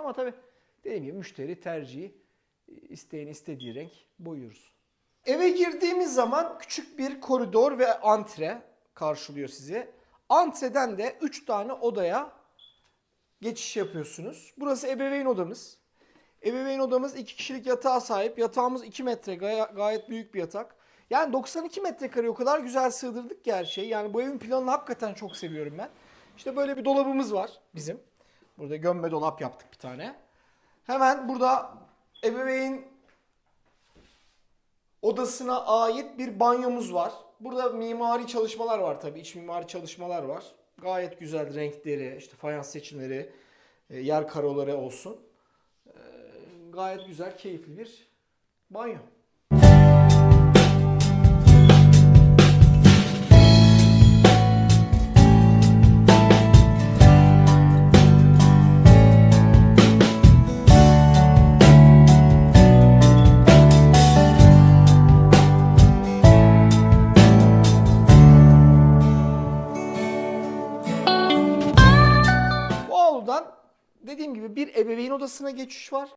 ama tabii dediğim gibi müşteri tercihi e, isteyen istediği renk boyuyoruz. Eve girdiğimiz zaman küçük bir koridor ve antre karşılıyor sizi. Antreden de 3 tane odaya geçiş yapıyorsunuz. Burası ebeveyn odamız. Ebeveyn odamız 2 kişilik yatağa sahip. Yatağımız 2 metre gay- gayet büyük bir yatak. Yani 92 metrekare o kadar güzel sığdırdık ki her şeyi. Yani bu evin planını hakikaten çok seviyorum ben. İşte böyle bir dolabımız var bizim. Burada gömme dolap yaptık bir tane. Hemen burada ebeveyn odasına ait bir banyomuz var. Burada mimari çalışmalar var tabii. iç mimari çalışmalar var. Gayet güzel renkleri, işte fayans seçimleri, e, yer karoları olsun. E, Gayet güzel, keyifli bir banyo. Dediğim gibi bir ebeveyn odasına geçiş var.